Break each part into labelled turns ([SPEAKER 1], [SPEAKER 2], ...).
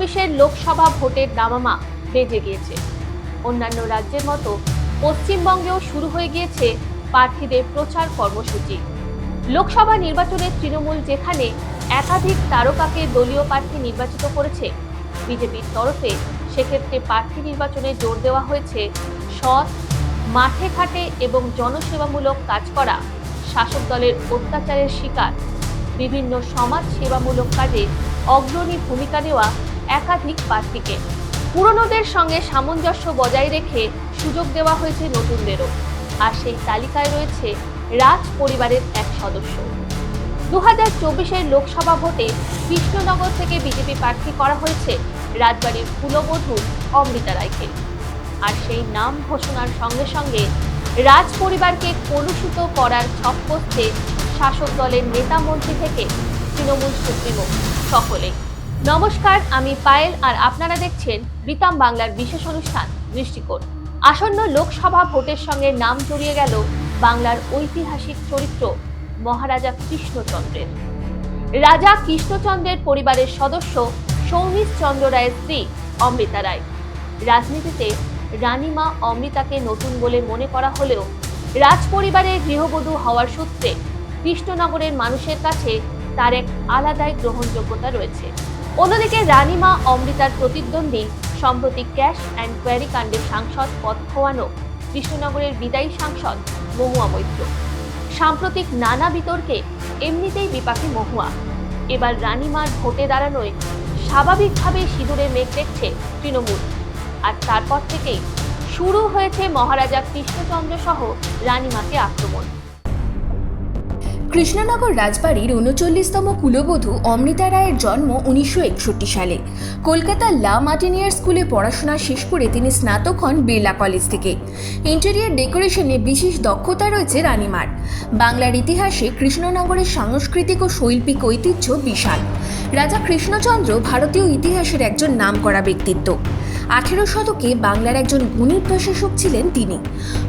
[SPEAKER 1] চব্বিশের লোকসভা ভোটের দামামা বেজে গিয়েছে। অন্যান্য রাজ্যের মতো পশ্চিমবঙ্গেও শুরু হয়ে গিয়েছে প্রার্থীদের প্রচার কর্মসূচি। লোকসভা নির্বাচনে তৃণমূল যেখানে একাধিক তারকাকে দলীয় প্রার্থী নির্বাচিত করেছে, বিজেপির তরফে সেক্ষেত্রে প্রার্থী নির্বাচনে জোর দেওয়া হয়েছে সৎ, মাঠে ঘাটে এবং জনসেবামূলক কাজ করা, শাসক দলের অত্যাচারের শিকার, বিভিন্ন সমাজ সেবামূলক কাজে অগ্রণী ভূমিকা নেওয়া একাধিক প্রার্থীকে। পুরনোদের সঙ্গে সামঞ্জস্য বজায় রেখে সুযোগ দেওয়া হয়েছে নতুনদেরও। আর সেই তালিকায় রয়েছে রাজ পরিবারের এক সদস্য। দু হাজার চব্বিশের লোকসভা ভোটে কৃষ্ণনগর থেকে বিজেপি প্রার্থী করা হয়েছে রাজবাড়ির কুলবধূ অমৃতা রায়কে। আর সেই নাম ঘোষণার সঙ্গে সঙ্গে রাজ পরিবারকে কলুষিত করার ছক শাসক দলের নেতা মন্ত্রী থেকে তৃণমূল সুপ্রিমো সকলেই। নমস্কার, আমি পায়েল আর আপনারা দেখছেন রিতাম বাংলার বিশেষ অনুষ্ঠান, দৃষ্টিকোণ। আসন্ন লোকসভা ভোটের সঙ্গে নাম জড়িয়ে গেল বাংলার ঐতিহাসিক চরিত্র মহারাজা কৃষ্ণচন্দ্রের। রাজা কৃষ্ণচন্দ্রের পরিবারের সদস্য সৌমিশ চন্দ্র রায়ের স্ত্রী অমৃতা রায়। রাজনীতিতে রানীমা অমৃতাকে নতুন বলে মনে করা হলেও রাজ পরিবারের গৃহবধূ হওয়ার সূত্রে কৃষ্ণনগরের মানুষের কাছে তার এক আলাদাই গ্রহণযোগ্যতা রয়েছে। অন্যদিকে রানীমা অমৃতার প্রতিদ্বন্দ্বী, সম্প্রতি ক্যাশ অ্যান্ড কোয়ারি কাণ্ডের সাংসদ পদ খোয়ানো, কৃষ্ণনগরের বিদায়ী সাংসদ মহুয়া মৈত্র। সাম্প্রতিক নানা বিতর্কে এমনিতেই বিপাকে মহুয়া। এবার রানীমার ভোটে দাঁড়ানোয় স্বাভাবিকভাবেই সিঁদুরে মেঘ দেখছে তৃণমূল। আর তারপর থেকেই শুরু হয়েছে মহারাজা কৃষ্ণচন্দ্র সহ রানীমাকে আক্রমণ।
[SPEAKER 2] কৃষ্ণনগর রাজবাড়ির উনচল্লিশতম কুলবধূ অমৃতা রায়ের জন্ম উনিশশো একষট্টি সালে। কলকাতার লা মার্টিনিয়ার স্কুলে পড়াশোনা শেষ করে তিনি স্নাতক হন বিড়লা কলেজ থেকে। ইন্টেরিয়ার ডেকোরেশনে বিশেষ দক্ষতা রয়েছে রানীমার। বাংলার ইতিহাসে কৃষ্ণনগরের সাংস্কৃতিক ও শৈল্পিক ঐতিহ্য বিশাল। রাজা কৃষ্ণচন্দ্র ভারতীয় ইতিহাসের একজন নামকরা ব্যক্তিত্ব। আঠেরো শতকে বাংলার একজন গুণী প্রশাসক ছিলেন তিনি।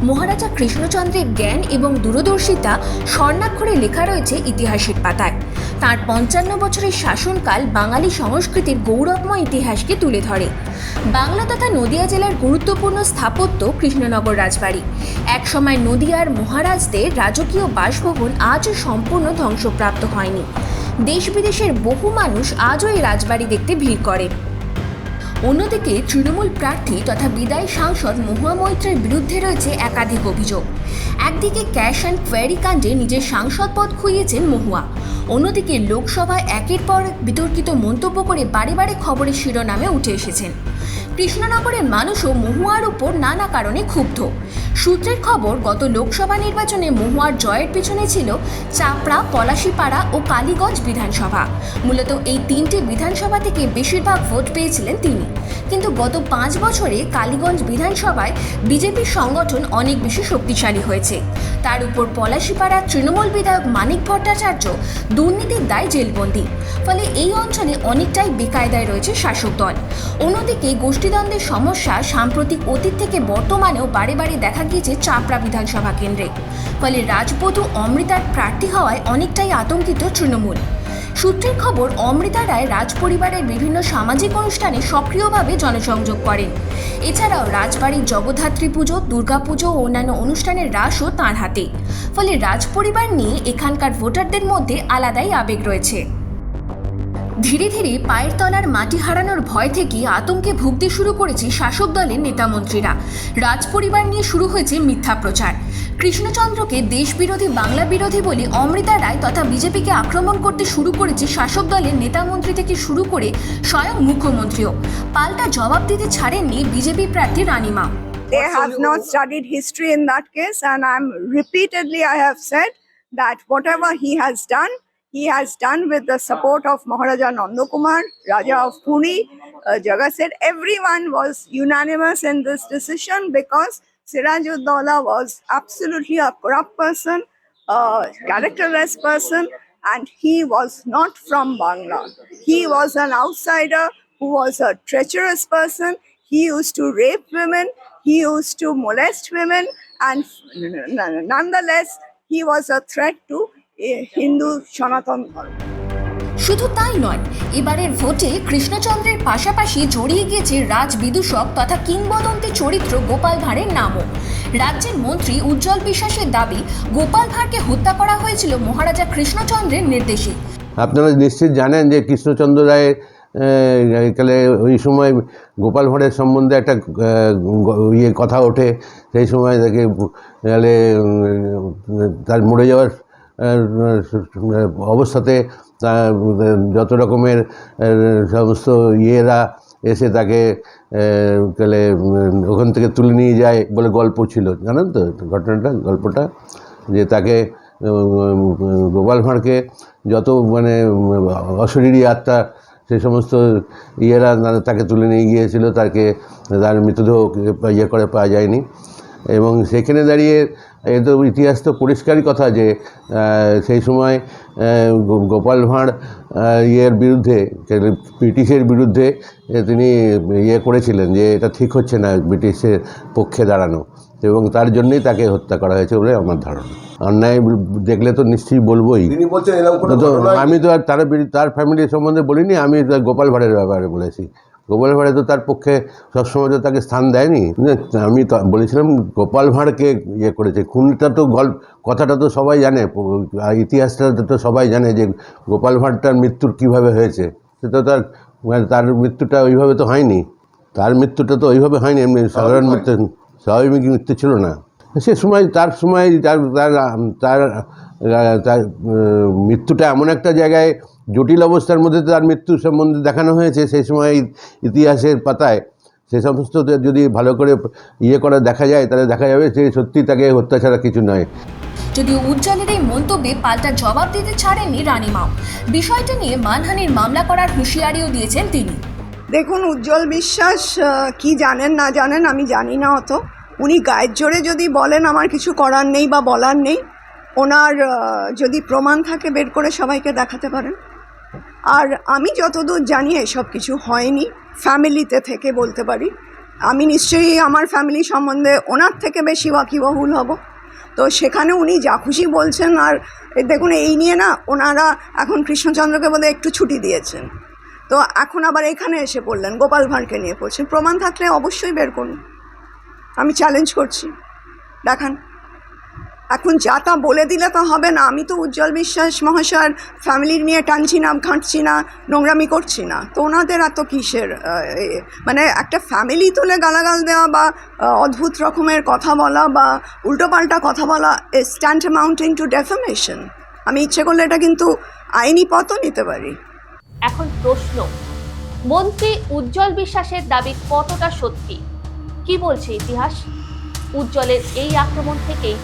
[SPEAKER 2] মহারাজা কৃষ্ণচন্দ্রের জ্ঞান এবং দূরদর্শিতা স্বর্ণাক্ষরে লেখা রয়েছে ইতিহাসের পাতায়। তার পঞ্চান্ন বছরের শাসনকাল বাঙালি সংস্কৃতির গৌরবময় ইতিহাসকে তুলে ধরে। বাংলা তথা নদিয়া জেলার গুরুত্বপূর্ণ স্থাপত্য কৃষ্ণনগর রাজবাড়ি। একসময় নদিয়ার মহারাজদের রাজকীয় বাসভবন আজও সম্পূর্ণ ধ্বংসপ্রাপ্ত হয়নি। দেশ বিদেশের বহু মানুষ আজও এই রাজবাড়ি দেখতে ভিড় করেন অন্যদিকে তৃণমূল প্রার্থী তথা বিদায়ী সাংসদ মহুয়া মৈত্রের বিরুদ্ধে রয়েছে একাধিক অভিযোগ। একদিকে ক্যাশ অ্যান্ড কোয়ারি কাণ্ডে নিজের সাংসদ পদ খুইয়েছেন মহুয়া। অন্যদিকে লোকসভায় একের পর বিতর্কিত মন্তব্য করে বারে বারে খবরের শিরোনামে উঠে এসেছেন। কৃষ্ণনগরের মানুষও মহুয়ার উপর নানা কারণে ক্ষুব্ধ। সূত্রের খবর, গত লোকসভা নির্বাচনে মহুয়ার জয়ের পেছনে ছিল চাপড়া, পলাশিপাড়া ও কালীগঞ্জ বিধানসভা। মূলত এই তিনটি বিধানসভা থেকে বেশিরভাগ ভোট পেয়েছিলেন তিনি। কিন্তু গত পাঁচ বছরে কালীগঞ্জ বিধানসভায় বিজেপির সংগঠন অনেক বেশি শক্তিশালী হয়েছে। তার উপর পলাশিপাড়ার তৃণমূল বিধায়ক মানিক ভট্টাচার্য দুর্নীতির দায় জেলবন্দি। ফলে এই অঞ্চলে অনেকটাই বেকায়দায় রয়েছে শাসক দল। অন্যদিকে গোষ্ঠীদ্বন্দ্বের সমস্যা সাম্প্রতিক অতীত থেকে বর্তমানেও বারে বারে দেখা গিয়েছে চাপড়া বিধানসভা কেন্দ্রে। ফলে রাজবধূ অমৃতার প্রার্থী হওয়ায় অনেকটাই আতঙ্কিত তৃণমূল। সূত্রের খবর, অমৃতা রায় রাজপরিবারের বিভিন্ন সামাজিক অনুষ্ঠানে সক্রিয়ভাবে জনসংযোগ করেন। এছাড়াও রাজবাড়ির জগদ্ধাত্রী পুজো, দুর্গাপুজো ও অন্যান্য অনুষ্ঠানের রাসও তাঁর হাতে। ফলে রাজপরিবার নিয়ে এখানকার ভোটারদের মধ্যে আলাদাই আবেগ রয়েছে। ধীরে ধীরে পায়ের তলার মাটি হারানোর ভয় থেকে আতঙ্কে ভুগতে শুরু করেছে শাসক দলের নেতামন্ত্রীরা। রাজপরিবার নিয়ে শুরু হয়েছে মিথ্যা প্রচার। কৃষ্ণচন্দ্রকে দেশবিরোধী বাংলা বিরোধী বলে অমৃতা রায় তথা বিজেপিকে আক্রমণ করতে শুরু করেছে শাসক দলের নেতামন্ত্রী থেকে শুরু করে স্বয়ং মুখ্যমন্ত্রীও। পাল্টা জবাব দিতে ছাড়েননি বিজেপি প্রার্থী রানীমা।
[SPEAKER 3] They have not studied history in that case, and i'm repeatedly i have said that whatever he has done he has done with the support of maharaja nandakumar raja of puri uh, jagaset everyone was unanimous in this decision because sirajuddaulah was absolutely a corrupt person a characterless person and he was not from bangla. He was an outsider who was a treacherous person. He used to rape women. He used to molest women. And nonetheless he was a threat to hindu sanatan dharma
[SPEAKER 2] শুধু তাই নয় এবারের ভোটে কৃষ্ণচন্দ্রের পাশাপাশি জড়িয়ে গিয়েছে রাজ বিদূষক তথা কিংবদন্তি চরিত্র গোপাল ভাঁড়ের নামও। রাজ্যের মন্ত্রী উজ্জ্বল বিশ্বাসের দাবি গোপাল ভাঁড়কে হত্যা করা হয়েছিল মহারাজা কৃষ্ণচন্দ্রের নির্দেশে।
[SPEAKER 4] আপনারা নিশ্চিত জানেন যে কৃষ্ণচন্দ্র রায়ের আহ, কালে ওই সময় গোপাল ভাঁড়ের সম্বন্ধে একটা ইয়ে কথা ওঠে সেই সময় তাকে তার মরে যাওয়ার অবস্থাতে যত রকমের সমস্ত ইয়েরা এসে তাকে তাহলে ওখান থেকে তুলে নিয়ে যায় বলে গল্প ছিল। জানেন তো ঘটনাটা, গল্পটা? যে তাকে গোপাল ভাঁড়কে যত মানে অশরীরী আত্মা সেই সমস্ত ইয়েরা তাকে তুলে নিয়ে গিয়েছিল। তাকে, তার মৃতদেহ ইয়ে করে পাওয়া যায়নি। এবং সেখানে দাঁড়িয়ে এ তো ইতিহাস তো পরিষ্কারই কথা যে সেই সময় গোপাল ভাঁড় ইয়ের বিরুদ্ধে ব্রিটিশের বিরুদ্ধে তিনি ইয়ে করেছিলেন যে এটা ঠিক হচ্ছে না ব্রিটিশের পক্ষে দাঁড়ানো। এবং তার জন্যই তাকে হত্যা করা হয়েছে বলে আমার ধারণা। অন্যায় দেখলে তো নিশ্চয়ই বলবোই। আমি তো আর তার তার ফ্যামিলির সম্বন্ধে বলিনি আমি গোপাল ভাঁড়ের ব্যাপারে বলেছি। গোপাল ভাঁড়ে তো তার পক্ষে সবসময় তো তাকে স্থান দেয়নি। আমি তো বলেছিলাম গোপাল ভাঁড়কে ইয়ে করেছে। খুনটা তো গল্প কথাটা তো সবাই জানে ইতিহাসটা তো সবাই জানে যে গোপাল ভাঁড়টার মৃত্যুর কীভাবে হয়েছে। সেটা তার মানে তার মৃত্যুটা ওইভাবে তো হয়নি। তার মৃত্যুটা তো ওইভাবে হয়নি এমনি সাধারণ মৃত্যু স্বাভাবিক মৃত্যু ছিল না। সে সময় তার সময় তার তার তার তার মৃত্যুটা এমন একটা জায়গায় জটিল অবস্থার মধ্যে তার মৃত্যু সম্বন্ধে দেখানো হয়েছে সেই সময় ইতিহাসের পাতায় সে সমস্ত যদি ভালো করে ইয়ে করা দেখা যায় তাহলে দেখা যাবে যে সত্যি তাকে হত্যা ছাড়া কিছু নয়।
[SPEAKER 2] যদিও উজ্জ্বলের এই মন্তব্যে পাল্টা জবাব দিতে ছাড়েননি রানীমাও। বিষয়টি নিয়ে মানহানির মামলা করার হুঁশিয়ারিও দিয়েছেন তিনি।
[SPEAKER 3] দেখুন উজ্জ্বল বিশ্বাস কি জানেন না জানেন আমি জানি না অত। উনি গায়ের জোরে যদি বলেন আমার কিছু করার নেই বা বলার নেই ওনার যদি প্রমাণ থাকে বের করে সবাইকে দেখাতে পারেন। আর আমি যতদূর জানি এসব কিছু হয়নি, ফ্যামিলিতে থেকে বলতে পারি। আমি নিশ্চয়ই আমার ফ্যামিলি সম্বন্ধে ওনার থেকে বেশি ওয়াকিবহুল হব। তো সেখানে উনি যা খুশি বলছেন আর দেখুন, এই নিয়ে না ওনারা এখন কৃষ্ণচন্দ্রকে বোধহয় একটু ছুটি দিয়েছেন। তো এখন আবার এখানে এসে পড়লেন, গোপাল ভাঁড়কে নিয়ে পড়ছেন। প্রমাণ থাকলে অবশ্যই বের করুন। আমি চ্যালেঞ্জ করছি। দেখান। এখন যা তা বলে দিলে তো হবে না। আমি তো উজ্জ্বল বিশ্বাস মহাশয়ের ফ্যামিলির নিয়ে টানছি না, ঘাঁটছি না, নোংরামি করছি না। তো ওনাদের এত কিসের মানে একটা ফ্যামিলি তুলে গালাগাল দেওয়া বা অদ্ভুত রকমের কথা বলা বা উল্টোপাল্টা কথা বলা স্ট্যান্ড অ্যামাউন্টিং টু ডেফামেশন। আমি ইচ্ছে করলে এটা কিন্তু আইনি পথও নিতে পারি।
[SPEAKER 1] এখন প্রশ্ন, মন্ত্রী উজ্জ্বল বিশ্বাসের দাবি কতটা সত্যি? কি বলছে ইতিহাস? উজ্জ্বলের এই আক্রমণ থেকেই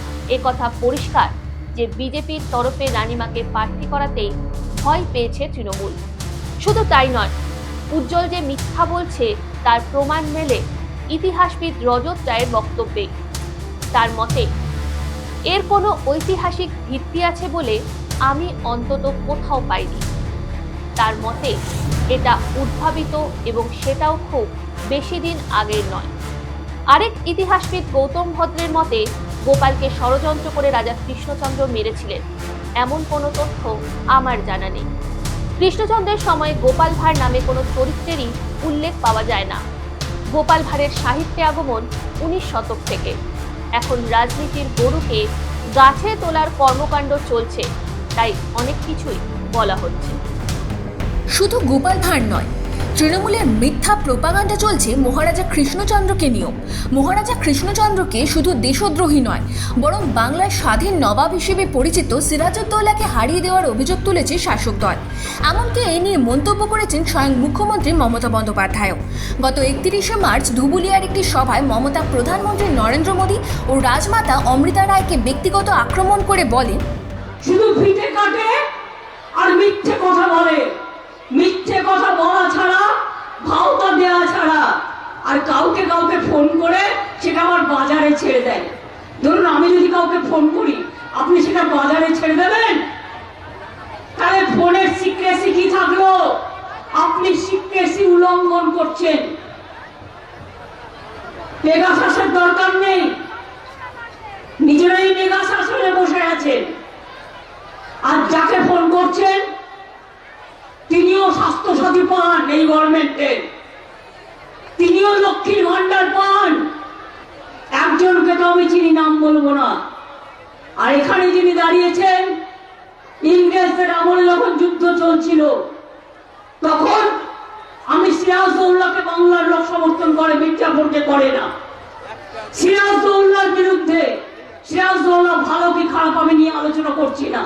[SPEAKER 1] কথা পরিষ্কার যে বিজেপির তরফে রানিমাকে প্রার্থী করাতেই ভয় পেয়েছে তৃণমূল। শুধু তাই নয়, উজ্জ্বল যে মিথ্যা বলছে তার প্রমাণ মেলে ইতিহাসবিদ রজত রায়ের বক্তব্যে। তার মতে, এর কোনো ঐতিহাসিক ভিত্তি আছে বলে আমি অন্তত কোথাও পাইনি। তার মতে, এটা উদ্ভাবিত এবং সেটাও খুব বেশি দিন আগের নয়। আরেক ইতিহাসবিদ গৌতম ভদ্রের মতে, গোপালকে ষড়যন্ত্র করে রাজা কৃষ্ণচন্দ্র মেরেছিলেন। এমন কোনো তথ্য আমার জানা নেই। কৃষ্ণচন্দ্রের সময় গোপাল ভাঁড় নামে কোনো চরিত্রেরই উল্লেখ পাওয়া যায় না। গোপাল ভাঁড়ের সাহিত্যে আগমন উনিশ শতক থেকে। এখন রাজনীতির গরুকে গাছে তোলার কর্মকাণ্ড চলছে, তাই অনেক কিছুই বলা হচ্ছে।
[SPEAKER 2] শুধু গোপাল ভাঁড় নয় তৃণমূলের মিথ্যা প্রোপাগান্ডা চলছে মহারাজা কৃষ্ণচন্দ্রকে নিয়েও। মহারাজা কৃষ্ণচন্দ্রকে শুধু দেশদ্রোহী নয়, বরং বাংলার স্বাধীন নবাব হিসেবে পরিচিত সিরাজউদ্দৌলাকে হারিয়ে দেওয়ার অভিযোগ তুলেছে শাসক দল। এমনকি এই নিয়ে মন্তব্য করেছেন স্বয়ং মুখ্যমন্ত্রী মমতা বন্দ্যোপাধ্যায়ও। গত একত্রিশে মার্চ ধুবুলিয়ার একটি সভায় মমতা প্রধানমন্ত্রী নরেন্দ্র মোদী ও রাজমাতা অমৃতা রায়কে ব্যক্তিগত আক্রমণ করে বলেন,
[SPEAKER 5] শুধু ভিটে কাটে আর মিথ্যে কথা বলে। মিথ্যে কথা বলা ছাড়া, ভাওতা দেওয়া ছাড়া। আর কাউকে কাউকে ফোন করে সেটা আমার বাজারে ছেড়ে দেয়। ধরুন আমি যদি কাউকে ফোন করি, আপনি সেটা বাজারে ছেড়ে দেবেন? তাহলে ফোনের সিক্রেসি কি থাকল? আপনি সিক্রেসি উল্লঙ্ঘন করছেন। পেগাসাসের দরকার নেই। নিজেরাই মেগা শাসনে বসে আছেন। আর যাকে ফোন করছেন বলব না। আর এখানে যিনি দাঁড়িয়েছেন ইংরেজদের আমলে যখন যুদ্ধ চলছিল, তখন আমি সিরাজদৌল্লাকে বাংলার লোক সমর্থন করে, মির্জাপুরকে করে না। সিরাজদৌল্লার বিরুদ্ধে সিরাজদৌল্লা ভালো কি খারাপ আমি নিয়ে আলোচনা করছি না।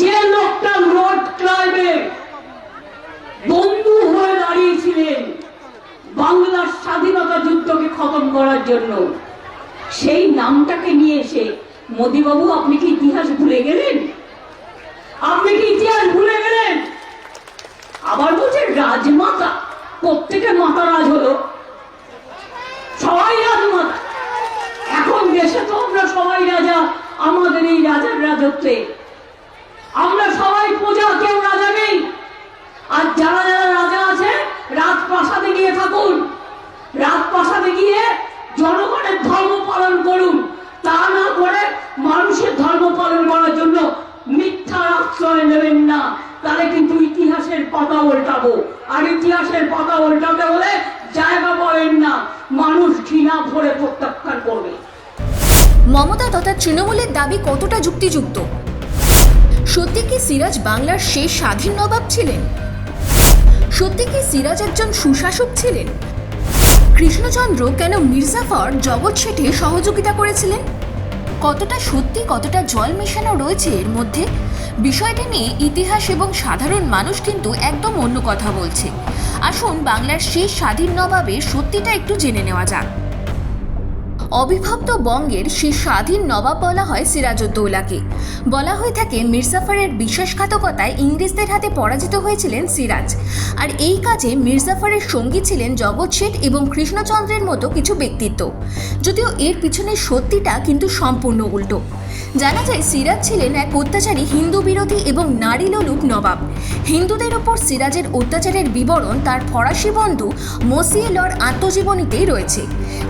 [SPEAKER 5] যে লোকটা লর্ড ক্লাইভে বন্ধু হয়ে দাঁড়িয়েছিলেন বাংলার স্বাধীনতা যুদ্ধকে খতম করার জন্য। সেই নামটাকে নিয়ে এসে, মোদিবাবু, আপনি কি ইতিহাস ভুলে গেলেন? আপনি কি ইতিহাস ভুলে গেলেন? আবার বলছে, রাজমাতা। প্রত্যেকে মাতা রাজ হলো। সবাই রাজমাতা। এখন দেশে তো আমরা সবাই রাজা, আমাদের এই রাজার রাজত্বে। আমরা সবাই প্রজা, কেউ রাজা নেই। আর যারা যারা রাজা আছে, রাজপ্রাসাদে গিয়ে থাকুন। রাজপ্রাসাদে গিয়ে জনগণের ধর্ম পালন করুন। তা না করে মানুষের ধর্ম পালন করার জন্য মিথ্যা আশ্রয় নেবেন না। তাহলে কিন্তু ইতিহাসের পাতা উল্টাবো। আর ইতিহাসের পাতা উল্টাতে হলে জায়গা পাবেন না। মানুষ ঘৃণা ভরে প্রত্যাখ্যান করবে।
[SPEAKER 2] মমতা তথা তৃণমূলের দাবি কতটা যুক্তিযুক্ত? সত্যি কি সিরাজ বাংলার শেষ স্বাধীন নবাব ছিলেন? সত্যি কি সিরাজ একজন সুশাসক ছিলেন? কৃষ্ণচন্দ্র কেন মির্জাফর জগৎ শেঠে সহযোগিতা করেছিলেন? কতটা সত্যি, কতটা জল মেশানো রয়েছে এর মধ্যে? বিষয়টি নিয়ে ইতিহাস এবং সাধারণ মানুষ কিন্তু একদম অন্য কথা বলছে। আসুন বাংলার শেষ স্বাধীন নবাবের সত্যিটা একটু জেনে নেওয়া যাক। অবিভক্ত বঙ্গের সে স্বাধীন নবাব বলা হয় সিরাজউদ্দৌলাকে। বলা হয়ে থাকে, মির্জাফরের বিশ্বাসঘাতকতায় ইংরেজদের হাতে পরাজিত হয়েছিলেন সিরাজ। আর এই কাজে মির্জাফরের সঙ্গী ছিলেন জগৎ শেঠ এবং কৃষ্ণচন্দ্রের মতো কিছু ব্যক্তিত্ব। যদিও এর পিছনে সত্যিটা কিন্তু সম্পূর্ণ উল্টো। জানা যায় সিরাজ ছিলেন এক অত্যাচারী হিন্দু বিরোধী এবং নারী লোলুপ নবাব। হিন্দুদের ওপর সিরাজের অত্যাচারের বিবরণ তার ফরাসি বন্ধু মসিয়েলর আত্মজীবনীতেই রয়েছে।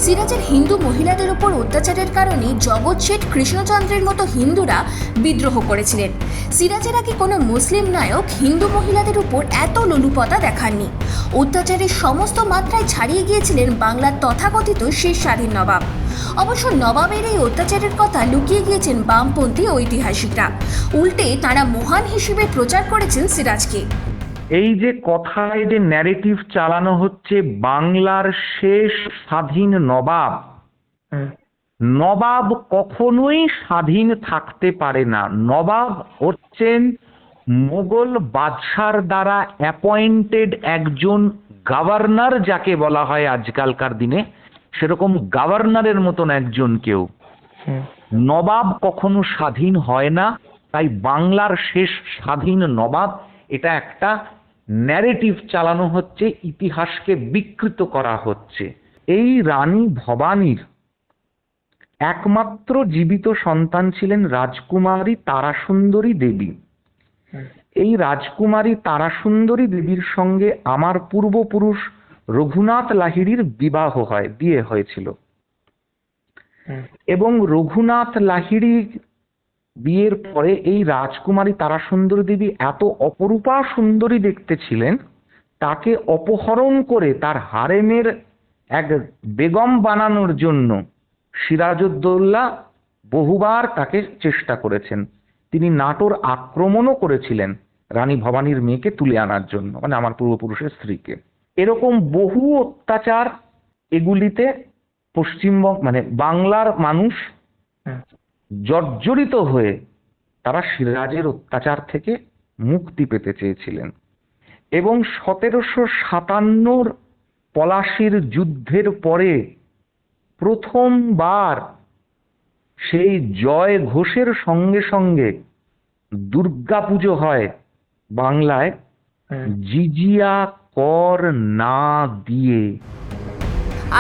[SPEAKER 2] সিরাজের হিন্দু মহিলাদের ওপর অত্যাচারের কারণে জগৎ শেঠ কৃষ্ণচন্দ্রের মতো হিন্দুরা বিদ্রোহ করেছিলেন। সিরাজের আগে কোনো মুসলিম নায়ক হিন্দু মহিলাদের উপর এত লোলুপতা দেখাননি। অত্যাচারের সমস্ত মাত্রায় ছাড়িয়ে গিয়েছিলেন বাংলার তথাকথিত শেষ স্বাধীন নবাব। অবশ্য নবাবের এই অত্যাচারের কথা লুকিয়ে গিয়েছেন বামপন্থী ঐতিহাসিকরা। উল্টে তারা মহান হিসেবে প্রচার করেছেন সিরাজকে।
[SPEAKER 6] এই যে কথায় যে ন্যারেটিভ চালানো হচ্ছে বাংলার শেষ স্বাধীন নবাব নবাব কখনোই স্বাধীন থাকতে পারে না। নবাব হচ্ছেন মোগল বাদশার দ্বারা অ্যাপয়েন্টেড একজন গভর্নর যাকে বলা হয় আজকালকার দিনে। সেরকম গভর্নরের মতন একজন কেউ। নবাব কখনো স্বাধীন হয় না তাই বাংলার শেষ স্বাধীন নবাব এটা একটা ন্যারেটিভ চালানো হচ্ছে ইতিহাসকে বিকৃত করা হচ্ছে। এই রানী ভবানীর একমাত্র জীবিত সন্তান ছিলেন রাজকুমারী তারাসুন্দরী দেবী। এই রাজকুমারী তারাসুন্দরী দেবীর সঙ্গে আমার পূর্বপুরুষ রঘুনাথ লাহিড়ির বিবাহ হয়, বিয়ে হয়েছিল। এবং রঘুনাথ লাহিড়ি বিয়ের পরে এই রাজকুমারী তারাসুন্দরী দেবী এত অপরূপা সুন্দরী দেখতে ছিলেন, তাকে অপহরণ করে তার হারেমের এক বেগম বানানোর জন্য সিরাজউদ্দৌলা বহুবার তাকে চেষ্টা করেছেন। তিনি নাটোর আক্রমণও করেছিলেন রানী ভবানীর মেয়েকে তুলে আনার জন্য মানে আমার পূর্বপুরুষের স্ত্রীকে। এরকম বহু অত্যাচার এগুলিতে পশ্চিমবঙ্গ মানে বাংলার মানুষ জর্জরিত হয়ে তারা সিরাজের অত্যাচার থেকে মুক্তি পেতে চেয়েছিলেন। এবং সতেরোশো সাতান্নর পলাশির যুদ্ধের পরে প্রথমবার সেই জয় ঘোষের সঙ্গে সঙ্গে দুর্গাপুজো হয় বাংলায় জিজিয়া কর না দিয়ে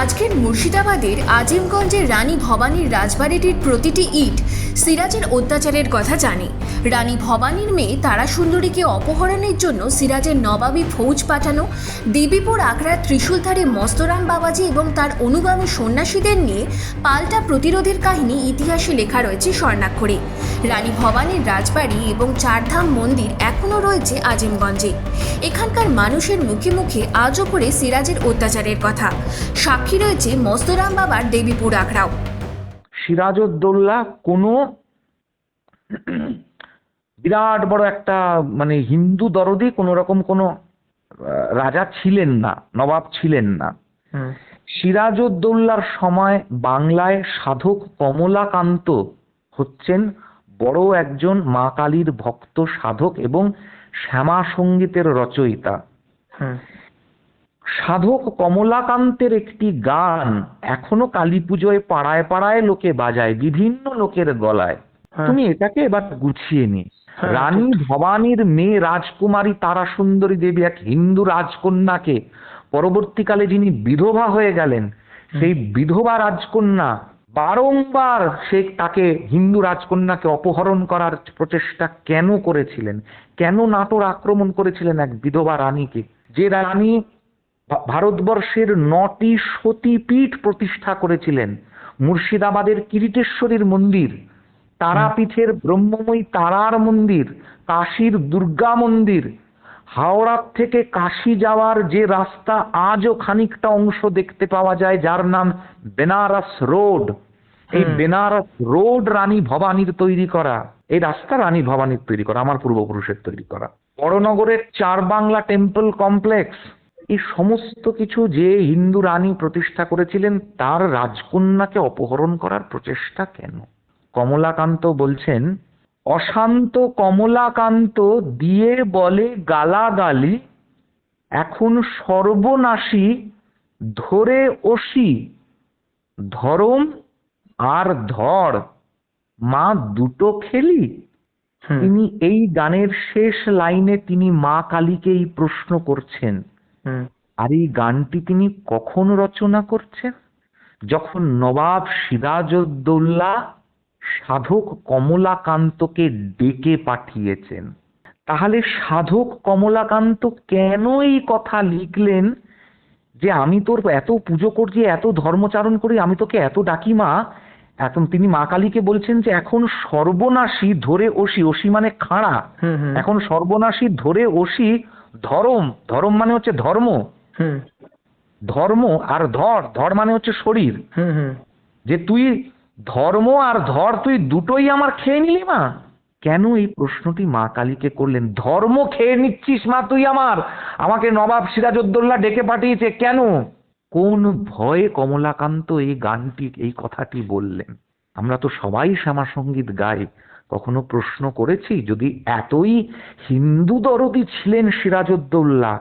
[SPEAKER 2] আজকের মুর্শিদাবাদের আজিমগঞ্জের রানী ভবানীর রাজবাড়িটির প্রতিটি ইট সিরাজের অত্যাচারের কথা জানে। রানী ভবানীর মেয়ে তারা সুন্দরীকে অপহরণের জন্য সিরাজের নবাবী ফৌজ পাঠানো, দেবীপুর আগ্রার ত্রিশূলধারী মস্তরাম বাবাজি এবং তার অনুগামী সন্ন্যাসীদের নিয়ে পাল্টা প্রতিরোধের কাহিনী ইতিহাসে লেখা রয়েছে স্বর্ণাক্ষরে। রানী ভবানীর রাজবাড়ি এবং চারধাম মন্দির এখনও রয়েছে আজিমগঞ্জে। এখানকার মানুষের মুখে মুখে আজও করে সিরাজের অত্যাচারের কথা। সাক্ষী রয়েছে মস্তরাম বাবার দেবীপুর আখড়াও।
[SPEAKER 6] সিরাজউদ্দৌলা কোনো বিরাট বড় একটা মানে হিন্দু দরদি কোন রকম কোনো রাজা ছিলেন না নবাব ছিলেন না। সিরাজউদ্দৌলার সময় বাংলায় সাধক কমলাকান্ত হচ্ছেন বড় একজন মা কালীর ভক্ত সাধক এবং শ্যামা সঙ্গীতের রচয়িতা। সাধক কমলাকান্তের একটি গান এখনও কালী পুজোয় পাড়ায় পাড়ায় লোকে বাজায় বিভিন্ন লোকের গলায়। তুমি এটাকে এবার গুছিয়ে নি। রানী ভবানীর মেয়ে রাজকুমারী তারা সুন্দরী দেবী এক হিন্দু রাজকন্যাকে পরবর্তীকালে যিনি বিধবা হয়ে গেলেন সেই বিধবা রাজকন্যা বারংবার সে তাকে হিন্দু রাজকন্যাকে অপহরণ করার প্রচেষ্টা কেন করেছিলেন? কেন নাটোর আক্রমণ করেছিলেন এক বিধবা রানীকে? যে রানী ভারতবর্ষের নটি সতীপীঠ প্রতিষ্ঠা করেছিলেন। মুর্শিদাবাদের কিরিটেশ্বরীর মন্দির তারাপীঠের ব্রহ্মময়ী তারার মন্দির কাশীর দুর্গা মন্দির। হাওড়ার থেকে কাশী যাওয়ার যে রাস্তা আজও খানিকটা অংশ দেখতে পাওয়া যায় যার নাম বেনারস রোড। এই বেনারস রোড রানী ভবানীর তৈরি করা। এই রাস্তা রানী ভবানীর তৈরি করা আমার পূর্বপুরুষের তৈরি করা। বড়নগরের চার বাংলা টেম্পল কমপ্লেক্স। এই সমস্ত কিছু যে হিন্দু রানী প্রতিষ্ঠা করেছিলেন তার রাজকন্যাকে অপহরণ করার প্রচেষ্টা কেন? কমলাকান্ত বলছেন অশান্ত কমলাকান্ত দিয়ে বলে গালাগালি এখন সর্বনাশী ধরে ওসি ধরম আর ধর মা দুটো খেলি। তিনি এই গানের শেষ লাইনে তিনি মা কালীকেই প্রশ্ন করছেন আর এই গানটি তিনি কখন রচনা করছেন? যখন নবাব সিরাজউদ্দৌলা সাধক কমলাকান্তকে ডেকে পাঠিয়েছেন। তাহলে সাধক কমলাকান্ত কেন এই কথা লিখলেন যে আমি তোর এত পুজো করছি এত ধর্মচারণ করি আমি তোকে এত ডাকি মা? এখন তিনি মা কালীকে বলছেন যে এখন সর্বনাশী ধরে ওসি ওসি মানে খাড়া। এখন সর্বনাশী ধরে ওসি ধরম ধরম মানে হচ্ছে ধর্ম। ধর্ম আর ধর ধর মানে হচ্ছে শরীর। যে তুই ধর্ম আর ধর তুই দুটোই আমার খেয়ে নিলি মা। কেন এই প্রশ্নটি মা কালীকে করলেন? ধর্ম খেয়ে নিচ্ছিস মা তুই আমার। আমাকে নবাব সিরাজউদ্দৌলা ডেকে পাঠিয়েছে। কেন? কোন ভয়ে কমলাকান্ত এই গানটি এই কথাটি বললেন? আমরা তো সবাই শ্যামা সংগীত গাই। কখনো প্রশ্ন করেছি? যদি এতই হিন্দু দরদি ছিলেন সিরাজউদ্দৌলা,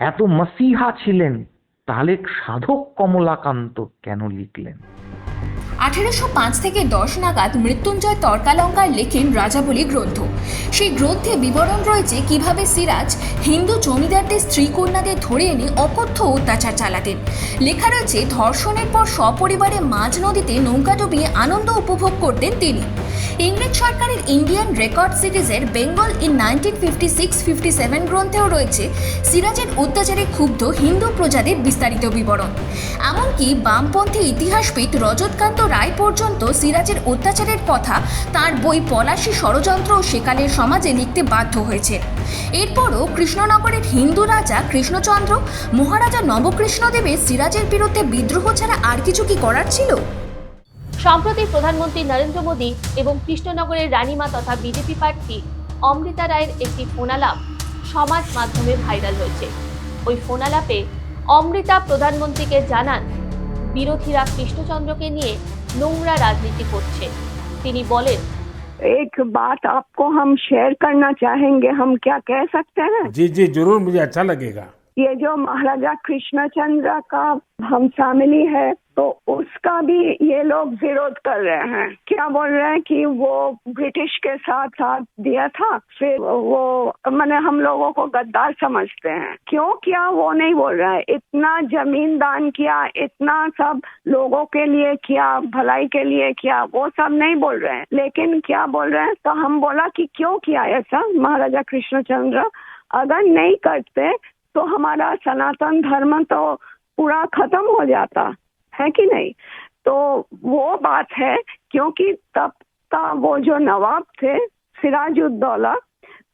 [SPEAKER 6] এত মসিহা ছিলেন, তাহলে সাধক কমলাকান্ত কেন লিখলেন?
[SPEAKER 2] আঠেরোশো পাঁচ থেকে দশ নাগাদ মৃত্যুঞ্জয় তর্কালঙ্কার লেখেন রাজাবলী গ্রন্থ। সেই গ্রন্থে বিবরণ রয়েছে কীভাবে সিরাজ হিন্দু জমিদারদের স্ত্রী কন্যাদের ধরে এনে অকথ্য অত্যাচার চালাতেন। লেখা রয়েছে, ধর্ষণের পর সপরিবারে মাঝ নদীতে নৌকা ডুবিয়ে আনন্দ উপভোগ করতেন তিনি। ইংরেজ সরকারের ইন্ডিয়ান রেকর্ড সিরিজের Bengal in nineteen fifty six fifty seven গ্রন্থেও রয়েছে সিরাজের অত্যাচারে ক্ষুব্ধ হিন্দু প্রজাদের বিস্তারিত বিবরণ। এমনকি বামপন্থী ইতিহাসবিদ রজতকান্ত রায় পর্যন্ত সিরাজের অত্যাচারের কথা তার বই পলাশী ষড়যন্ত্র ও সেকালের সমাজে লিখতে বাধ্য হয়েছে। এরপরও কৃষ্ণনগরের হিন্দু রাজা কৃষ্ণচন্দ্র, মহারাজা নবকৃষ্ণদেবের সিরাজের বিরুদ্ধে বিদ্রোহ ছাড়া আর কিছু কি করার ছিল?
[SPEAKER 1] সম্প্রতি প্রধানমন্ত্রী নরেন্দ্র মোদী এবং কৃষ্ণনগরের রানীমা তথা বিজেপি প্রার্থী অমৃতা রায়ের একটি ফোনালাপ সমাজ মাধ্যমে ভাইরাল হয়েছে ওই ফোনালাপে অমৃতা প্রধানমন্ত্রীকে জানান বিরোধীরা কৃষ্ণচন্দ্রকে নিয়ে নোংরা রাজনীতি করছে তিনি বলেন
[SPEAKER 3] एक बात आपको हम शेयर करना चाहेंगे हम क्या कह सकते हैं
[SPEAKER 7] जी जी जरूर मुझे अच्छा लगेगा
[SPEAKER 3] ये जो महाराजा कृष्णचंद्र का हम फैमिली है तो उसका भी ये लोग विरोध कर रहे हैं। क्या बोल रहे हैं कि वो ब्रिटिश के साथ साथ दिया था? फिर वो, मैंने हम लोगों को गद्दार समझते हैं। क्यों किया वो नहीं बोल रहा है? इतना ज़मीन दान किया, इतना सब लोगों के लिए किया, भलाई के लिए किया, वो सब नहीं बोल रहे हैं। लेकिन क्या बोल रहे हैं? तो हम बोला कि क्यों किया ऐसा, महाराजा कृष्णचंद्र? अगर नहीं करते तो हमारा सनातन धर्म तो पूरा खत्म हो जाता। है कि नहीं? तो वो बात है, क्योंकि तब का वो जो नवाब थे, सिराजुद्दौला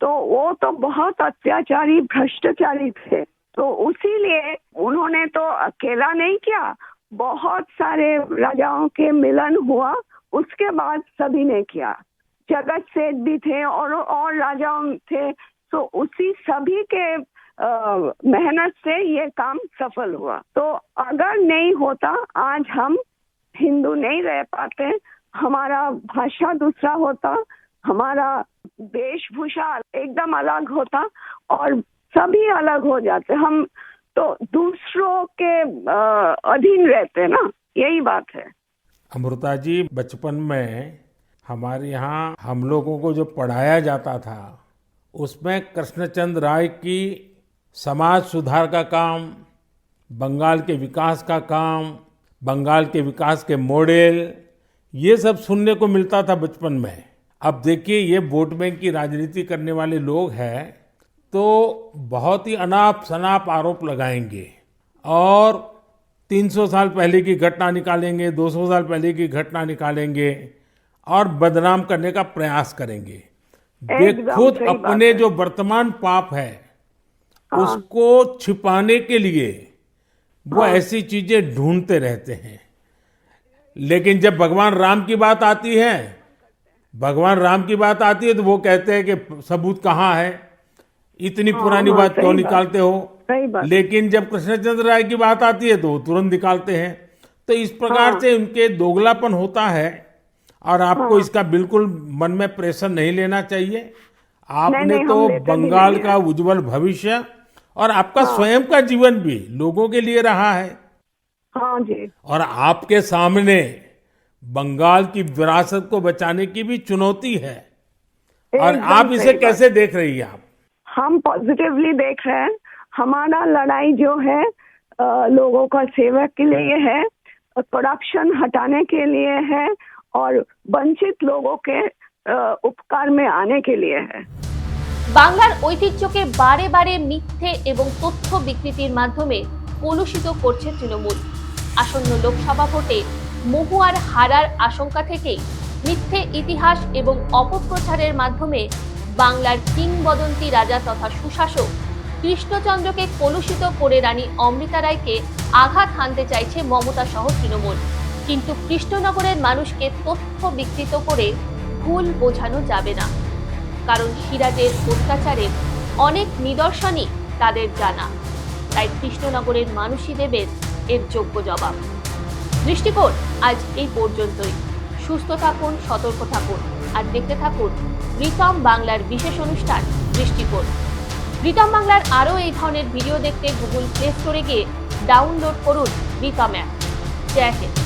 [SPEAKER 3] तो वो तो बहुत अत्याचारी, भ्रष्टाचारी थे। तो उसीलिए उन्होंने तो अकेला नहीं किया, बहुत सारे राजाओं के मिलन हुआ, उसके बाद सभी ने किया। जगत सेठ भी थे और और राजाओं थे तो उसी सभी के मेहनत से ये काम सफल हुआ। तो अगर नहीं होता, आज हम हिंदू नहीं रह पाते, हमारा भाषा दूसरा होता, हमारा वेशभूषा एकदम अलग होता और सभी अलग हो जाते। हम तो दूसरों के अधीन रहते ना, यही बात है।
[SPEAKER 7] अमृता जी, बचपन में हमारे यहाँ हम लोगों को जो पढ़ाया जाता था, उसमें कृष्णचंद राय की समाज सुधार का काम बंगाल के विकास का काम बंगाल के विकास के मॉडल ये सब सुनने को मिलता था बचपन में। अब देखिए ये वोट बैंक की राजनीति करने वाले लोग हैं तो बहुत ही अनाप शनाप आरोप लगाएँगे और 300 साल पहले की घटना निकालेंगे 200 साल पहले की घटना निकालेंगे और बदनाम करने का प्रयास करेंगे। वे खुद अपने जो वर्तमान पाप है उसको छिपाने के लिए वो ऐसी चीज़ें ढूंढते रहते हैं। लेकिन जब भगवान राम की बात आती है भगवान राम की बात आती है तो वो कहते हैं कि सबूत कहाँ है? इतनी पुरानी
[SPEAKER 3] हाँ,
[SPEAKER 7] बात क्यों। निकालते हो?
[SPEAKER 3] सही बात।
[SPEAKER 7] लेकिन जब कृष्णचंद्र राय की बात आती है तो वो तुरंत निकालते हैं। तो इस प्रकार
[SPEAKER 3] हाँ।
[SPEAKER 7] से उनके दोगलापन होता है और आपको
[SPEAKER 3] हाँ।
[SPEAKER 7] इसका बिल्कुल मन में प्रेशर नहीं लेना चाहिए। आपने
[SPEAKER 3] नहीं, हम
[SPEAKER 7] तो बंगाल का उज्जवल भविष्य और आपका हाँ। स्वयं का जीवन भी लोगों के लिए रहा है।
[SPEAKER 3] हाँ जी।
[SPEAKER 7] और आपके सामने बंगाल की विरासत को बचाने की भी चुनौती है। और आप इसे कैसे देख रही है आप?
[SPEAKER 3] हम पॉजिटिवली देख रहे हैं। हमारा लड़ाई जो है लोगों का सेवा के लिए है करप्शन हटाने के लिए है और वंचित लोगों के उपकार में आने के लिए है।
[SPEAKER 1] বাংলার ঐতিহ্যকে বারে বারে মিথ্যে এবং তথ্য বিকৃতির মাধ্যমে কলুষিত করছে তৃণমূল। আসন্ন লোকসভা ভোটে মহুয়ার হারার আশঙ্কা থেকেই মিথ্যে ইতিহাস এবং অপপ্রচারের মাধ্যমে বাংলার কিংবদন্তি রাজা তথা সুশাসক কৃষ্ণচন্দ্রকে কলুষিত করে রানী অমৃতা রায়কে আঘাত হানতে চাইছে মমতা সহ তৃণমূল। কিন্তু কৃষ্ণনগরের মানুষকে তথ্য বিকৃত করে ভুল বোঝানো যাবে না। কারণ সিরাজের অত্যাচারের অনেক নিদর্শনই তাদের জানা। তাই কৃষ্ণনগরের মানুষই দেবেন এর যোগ্য জবাব। দৃষ্টিকোণ, আজ এই পর্যন্তই। সুস্থ থাকুন, সতর্ক থাকুন আর দেখতে থাকুন রিতম বাংলার বিশেষ অনুষ্ঠান দৃষ্টিকোণ। রিতম বাংলার আরও এই ধরনের ভিডিও দেখতে গুগল প্লে স্টোরে গিয়ে ডাউনলোড করুন রিতম অ্যাপ। জয় হিন্দ।